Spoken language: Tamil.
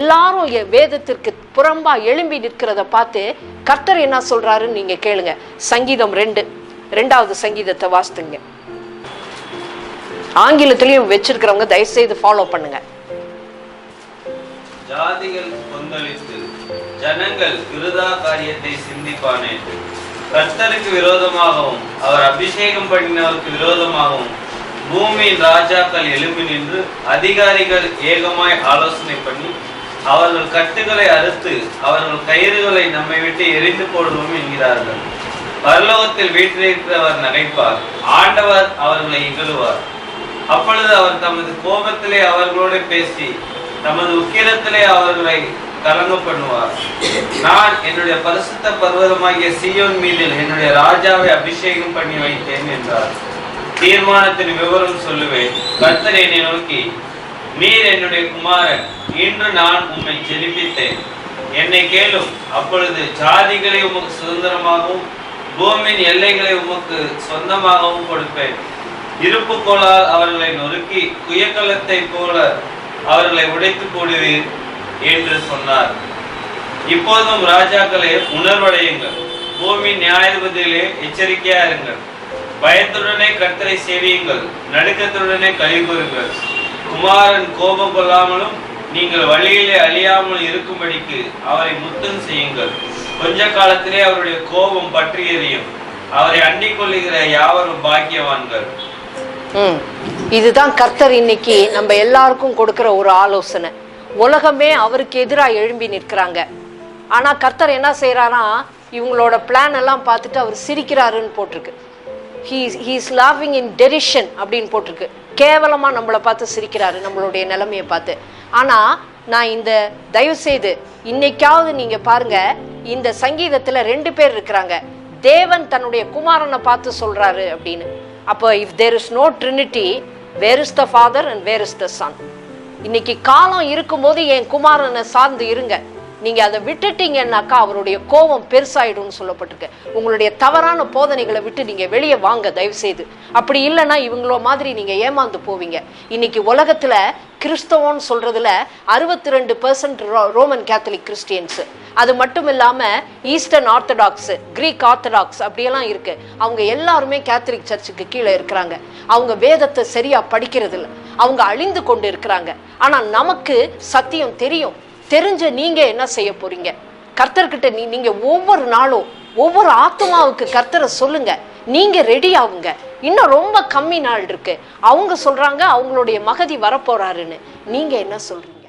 எல்லாரும் வேதத்திற்கு புறம்பா எழும்பி நிற்கிறத பார்த்து கர்த்தர் என்ன சொல்றாருன்னு நீங்க கேளுங்க. சங்கீதம் ரெண்டு. ரெண்டாவது சங்கீதத்தை வாசித்துங்க. ஆங்கிலத்திலையும் வச்சிருக்கிறவங்க தயவு செய்து ஃபாலோ பண்ணுங்க. ஜாதிகள் கொந்தளித்து ஜனங்கள் விருதா காரியத்தை சிந்திப்பானே. கர்த்தருக்கு விரோதமாகவும் அவர் அபிஷேகம் பண்ணினவருக்கு விரோதமாகவும் பூமியின் ராஜாக்கள் எழும்பி நின்று அதிகாரிகள் ஏகமாய் ஆலோசனை பண்ணி அவர்கள் கட்டுகளை அறுத்து அவர்கள் கயிறுகளை நம்மை விட்டு எரிந்து போடுவோம் என்கிறார்கள். பரலோகத்தில் வீற்றிருக்கிறவர் நகைப்பார். ஆண்டவர் அவர்களை இகழுவார். அப்பொழுது அவர் தமது கோபத்திலே அவர்களோடு பேசி தமது உக்கிரத்திலே அவர்களை கலங்க பண்ணுவார். நான் என்னுடைய பரிசுத்த பர்வதமாகிய சீயோன் மீதில் என்னுடைய ராஜாவை அபிஷேகம் பண்ணி வைத்தேன் என்றார். தீர்மானத்தின் விவரம் சொல்லுவேன். கர்த்தர் என்னை நோக்கி நீர் என்னுடைய குமாரன் இன்று நான் உம்மை ஜெனிப்பித்தேன். என்னை கேளும் அப்பொழுது ஜாதிகளை உமக்கு சுதந்திரமாகவும் பூமியின் எல்லைகளை உமக்கு சொந்தமாகவும் கொடுப்பேன். இருப்பு கோளால் அவர்களை நொறுக்கி குயக்கலத்தை போல அவர்களை உடைத்து போடுவீர் என்று சொன்னார். இப்போதும் ராஜாக்களே உணர்வடையுங்கள். பூமி நியாயாதிபதிகளே எச்சரிக்கையா இருங்கள். பயத்துடனே கர்த்தரை சேவியுங்கள். நடுக்கத்துடனே கழிவுறுங்கள் குமாரன் கோபம் கொள்ளாமலும் நீங்கள் வழியிலே அழியாமல் இருக்கும்படிக்கு அவரை முத்தம் செய்யுங்கள். கொஞ்ச காலத்திலே அவருடைய கோபம் பற்றி எறியும் அவரை அண்டிக் கொள்ளுகிற யாவரும் பாக்கியவான்கள். இதுதான் கர்த்தர் இன்னைக்கு நம்ம எல்லாருக்கும் கொடுக்கிற ஒரு ஆலோசனை. உலகமே அவருக்கு எதிராக எழும்பி நிற்கிறாங்க. ஆனா கர்த்தர் என்ன செய்யறாரா இவங்களோட பிளான் எல்லாம் பார்த்துட்டு அவர் சிரிக்கிறாருன்னு போட்டிருக்கு. He's he's laughing in derision அப்படின்னு போட்டிருக்கு. கேவலமாக நம்மளை பார்த்து சிரிக்கிறாரு நம்மளுடைய நிலைமையை பார்த்து. ஆனால் நான் இந்த தயவு செய்து இன்னைக்காவது நீங்கள் பாருங்க இந்த சங்கீதத்தில் ரெண்டு பேர் இருக்கிறாங்க. தேவன் தன்னுடைய குமாரனை பார்த்து சொல்கிறாரு அப்படின்னு. அப்போ if there is no trinity where is the father and where is the son இன்னைக்கு காலம் இருக்கும்போது என் குமாரனை சார்ந்து இருங்க. நீங்கள் அதை விட்டுட்டீங்கன்னாக்கா அவருடைய கோபம் பெருசாயிடும்னு சொல்லப்பட்டிருக்கு. உங்களுடைய தவறான போதனைகளை விட்டு நீங்கள் வெளியே வாங்க தயவு செய்து அப்படி இல்லைன்னா இவங்களோ மாதிரி நீங்கள் ஏமாந்து போவீங்க. இன்னைக்கு உலகத்தில் கிறிஸ்தவம்னு சொல்றதுல அறுபத்தி ரெண்டு ரோ ரோமன் கேத்தலிக் கிறிஸ்டியன்ஸ் அது மட்டும் இல்லாமல் ஈஸ்டர்ன் ஆர்த்தடாக்ஸ் கிரீக் ஆர்த்தடாக்ஸ் அப்படியெல்லாம் இருக்கு. அவங்க எல்லாருமே கேத்தலிக் சர்ச்சுக்கு கீழே இருக்கிறாங்க. அவங்க வேதத்தை சரியா படிக்கிறது இல்லை அவங்க அழிந்து கொண்டு இருக்கிறாங்க. ஆனால் நமக்கு சத்தியம் தெரியும். தெரிஞ்ச நீங்க என்ன செய்ய போறீங்க? கர்த்தர்கிட்ட நீ நீங்க ஒவ்வொரு நாளும் ஒவ்வொரு ஆத்மாவுக்கு கர்த்தரை சொல்லுங்க. நீங்க ரெடி ஆகுங்க. இன்னும் ரொம்ப கம்மி நாள் இருக்கு. அவங்க சொல்றாங்க அவங்களுடைய மகதி வரப்போறாருன்னு. நீங்க என்ன சொல்றீங்க?